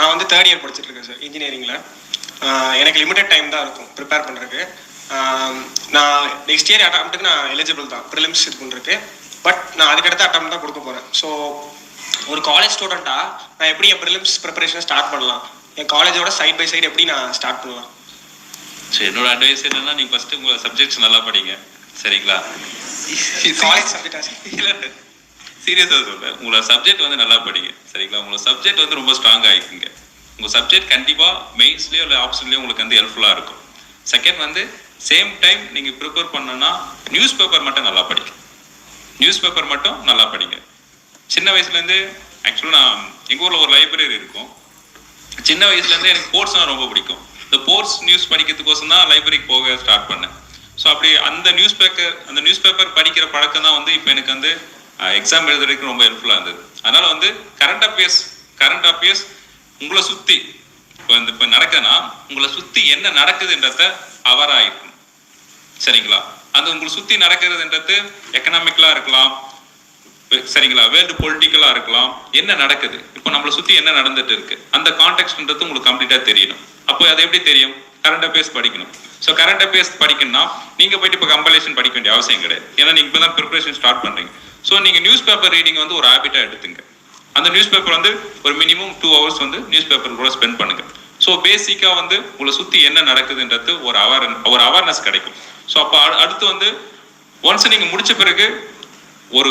நான் வந்து third year படிச்சுட்டு இருக்கேன் சார் இன்ஜினியரிங்கில் எனக்கு லிமிடெட் டைம் தான் இருக்கும் ப்ரிப்பேர் பண்ணுறதுக்கு நான் நெக்ஸ்ட் இயர் அட்டம்ப்ட்டுக்கு நான் எலிஜிபிள் தான் ப்ரிலிம்ஸ் இது பண்ணுறதுக்கு பட் நான் அதுக்கடுத்து அட்டம் தான் கொடுக்க போகிறேன் ஸோ ஒரு காலேஜ் ஸ்டூடெண்ட்டாக நான் எப்படி என் ப்ரிலிம்ஸ் ப்ரிப்பரேஷனை ஸ்டார்ட் பண்ணலாம்? என் காலேஜோட சைட் பை சைடு எப்படி நான் ஸ்டார்ட் பண்ணலாம்? சரி என்னோட அட்வைஸ் என்னன்னா நீங்க ஃபர்ஸ்ட் உங்க சப்ஜெக்ட்ஸ் நல்லா படிங்க. சரிங்களா? காலேஜ் சப்ஜெக்டா இல்ல. சீரியஸாக சொல்லலை உங்களோட சப்ஜெக்ட் வந்து நல்லா படிங்க. சரிங்களா? உங்களோட சப்ஜெக்ட் வந்து ரொம்ப ஸ்ட்ராங் ஆகிக்குங்க உங்கள் சப்ஜெக்ட் கண்டிப்பாக மெயின்ஸ்லேயோ இல்லை ஆப்ஷன்லேயோ உங்களுக்கு வந்து ஹெல்ப்ஃபுல்லாக இருக்கும். செகண்ட் வந்து சேம் டைம் நீங்கள் ப்ரிப்பேர் பண்ணனா நியூஸ் பேப்பர் மட்டும் நல்லா படிங்க. நியூஸ் பேப்பர் மட்டும் நல்லா படிங்க. சின்ன வயசுலேருந்து ஆக்சுவலாக நான் எங்கள் ஊரில் ஒரு லைப்ரரி இருக்கும். சின்ன வயசுலேருந்து எனக்கு ஸ்போர்ட்ஸ்னால் ரொம்ப பிடிக்கும். இந்த ஸ்போர்ட்ஸ் நியூஸ் படிக்கிறதுக்கோசம் தான் லைப்ரரிக்கு போக ஸ்டார்ட் பண்ணேன். ஸோ அப்படி அந்த நியூஸ் பேப்பர் அந்த நியூஸ் பேப்பர் படிக்கிற பழக்கம் தான் வந்து இப்போ எனக்கு வந்து எக்ஸாம் எழுதுறதுக்கு ரொம்ப ஹெல்ப்ஃபுல்லாக இருந்தது. அதனால வந்து கரண்ட் அஃபேர்ஸ் கரண்ட் அஃபேர்ஸ் உங்களை சுற்றி இப்போ இந்த இப்போ நடக்குதுன்னா உங்களை சுற்றி என்ன நடக்குதுன்றத அவராக இருக்கும் சரிங்களா? அது உங்களை சுற்றி நடக்கிறதுன்றது எக்கனாமிக்கலாக இருக்கலாம் சரிங்களா? வேர்ல்டு பொலிட்டிக்கலாக இருக்கலாம் என்ன நடக்குது? இப்போ நம்மளை சுற்றி என்ன நடந்துட்டு இருக்கு? அந்த கான்டெக்ட்ன்றது உங்களுக்கு கம்ப்ளீட்டாக தெரியணும். அப்போ அது எப்படி தெரியும்? கரண்ட் அஃபேர்ஸ் படிக்கணும். ஸோ கரண்ட் அஃபேர்ஸ் படிக்கணும்னா நீங்கள் போயிட்டு இப்போ கம்பலேஷன் படிக்க வேண்டிய அவசியம் கிடையாது. ஏன்னா நீங்கள் இப்போ தான் ப்ரிப்பரேஷன் ஸ்டார்ட் பண்ணுறீங்க ஸோ நீங்கள் நியூஸ் பேப்பர் ரீடிங் வந்து ஒரு ஹேபிட்டாக எடுத்துங்க. அந்த நியூஸ் பேப்பர் வந்து ஒரு மினிமம் டூ ஹவர்ஸ் வந்து நியூஸ் பேப்பர் கூட ஸ்பெண்ட் பண்ணுங்க. ஸோ பேசிக்காக வந்து உங்களை சுற்றி என்ன நடக்குதுன்றது ஒரு அவேர் ஒரு அவேர்னஸ் கிடைக்கும். ஸோ அப்போ அடுத்து வந்து ஒன்ஸ் நீங்கள் முடிச்ச பிறகு ஒரு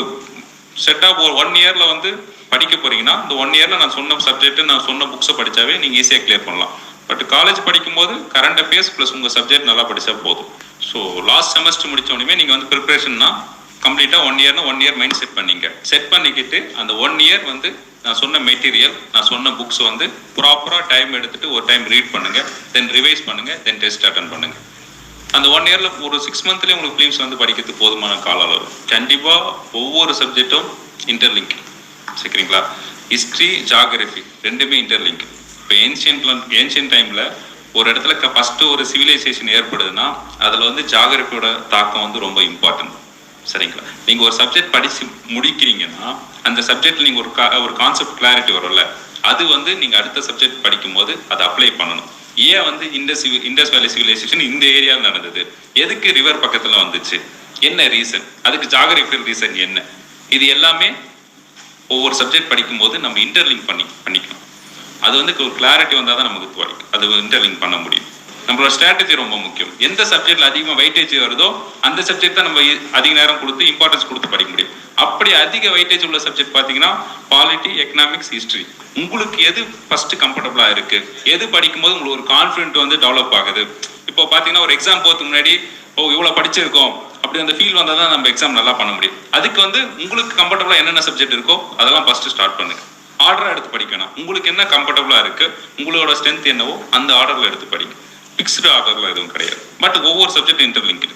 செட்டாக ஒரு ஒன் இயரில் வந்து படிக்க போறீங்கன்னா இந்த ஒன் இயரில் நான் சொன்ன சப்ஜெக்ட் நான் சொன்ன புக்ஸை படிச்சாவே நீங்கள் ஈஸியாக கிளியர் பண்ணலாம். பட் காலேஜ் படிக்கும்போது கரண்ட் அஃபேர்ஸ் ப்ளஸ் உங்கள் சப்ஜெக்ட் நல்லா படித்தா போதும். ஸோ லாஸ்ட் செமஸ்டர் முடிச்ச உடனே வந்து ப்ரிப்பரேஷன்னா கம்ப்ளீட்டாக ஒன் இயர்னா ஒன் இயர் மைண்ட் செட் பண்ணிங்க. செட் பண்ணிக்கிட்டு அந்த ஒன் இயர் வந்து நான் சொன்ன மெட்டீரியல் நான் சொன்ன புக்ஸ் வந்து ப்ராப்பராக டைம் எடுத்துட்டு ஒரு டைம் ரீட் பண்ணுங்கள் தென் ரிவைஸ் பண்ணுங்கள் தென் டெஸ்ட் அட்டன் பண்ணுங்கள் அந்த ஒன் இயரில் ஒரு சிக்ஸ் மந்த்லேயே உங்களுக்கு ஃபிலிம்ஸ் வந்து படிக்கிறது போதுமான கால அளவு கண்டிப்பாக ஒவ்வொரு சப்ஜெக்டும் இன்டர்லிங்க் சரிங்களா? ஹிஸ்ட்ரி ஜாகிரபி ரெண்டுமே இன்டர்லிங்க் இப்போ ஏன்ஷியன்ட்ல ஏன்ஷியன் டைமில் ஒரு இடத்துல ஃபஸ்ட்டு ஒரு சிவிலைசேஷன் ஏற்படுதுன்னா அதில் வந்து ஜாகிரபியோட தாக்கம் வந்து ரொம்ப இம்பார்ட்டன்ட் சரிங்களா? நீங்க ஒரு சப்ஜெக்ட் படிச்சு முடிக்கிறீங்கன்னா அந்த சப்ஜெக்டில் நீங்கள் ஒரு கா- ஒரு கான்செப்ட் கிளாரிட்டி வரும்ல அது வந்து நீங்க அடுத்த சப்ஜெக்ட் படிக்கும்போது அதை அப்ளை பண்ணணும். ஏன் வந்து இண்டஸ் இண்டஸ் வேலி சிவிலைசேஷன் இந்த ஏரியாவில் நடந்தது? எதுக்கு ரிவர் பக்கத்துல வந்துச்சு? என்ன ரீசன் அதுக்கு ஜாகிரபிக்கல் ரீசன் என்ன? இது எல்லாமே ஒவ்வொரு சப்ஜெக்ட் படிக்கும்போது நம்ம இன்டர்லிங்க் பண்ணி பண்ணிக்கணும் அது வந்து ஒரு கிளாரிட்டி வந்தால் தான் நமக்கு துவைக்கும் அது இன்டர்லிங்க் பண்ண முடியும். நம்மளோட ஸ்ட்ராட்டஜி ரொம்ப முக்கியம். எந்த சப்ஜெக்ட்ல அதிகமாக வெயிட்டேஜ் வருதோ அந்த சப்ஜெக்ட் தான் நம்ம அதிக நேரம் கொடுத்து இம்பார்ட்டன்ஸ் கொடுத்து படிக்க முடியும். அப்படி அதிக வெயிட்டேஜ் உள்ள சப்ஜெக்ட் பார்த்தீங்கன்னா பாலிட்டி எக்கனாமிக்ஸ் ஹிஸ்ட்ரி உங்களுக்கு எது ஃபர்ஸ்ட் கம்ஃபர்டபுளாக இருக்கு? எது படிக்கும்போது உங்களுக்கு ஒரு கான்ஃபிடென்ட் வந்து டெவலப் ஆகுது? இப்போ பார்த்தீங்கன்னா ஒரு எக்ஸாம் போகிறதுக்கு முன்னாடி ஓ இவ்வளோ படிச்சிருக்கோம். அப்படி அந்த ஃபீல் வந்தால் தான் நம்ம எக்ஸாம் நல்லா பண்ண முடியும். அதுக்கு வந்து உங்களுக்கு கம்ஃபர்டபுளாக என்னென்ன சப்ஜெக்ட் இருக்கோ அதெல்லாம் ஃபர்ஸ்ட் ஸ்டார்ட் பண்ணுங்க. ஆர்டராக எடுத்து படிக்கணும். உங்களுக்கு என்ன கம்ஃபர்டபுளாக இருக்குது உங்களோட ஸ்ட்ரென்த் என்னவோ அந்த ஆர்டரில் எடுத்து படிங்க. ஃபிக்ஸ்டு ஆர்டர்லாம் எதுவும் கிடையாது. பட் ஒவ்வொரு சப்ஜெக்ட் இன்டர்லிங்க்டு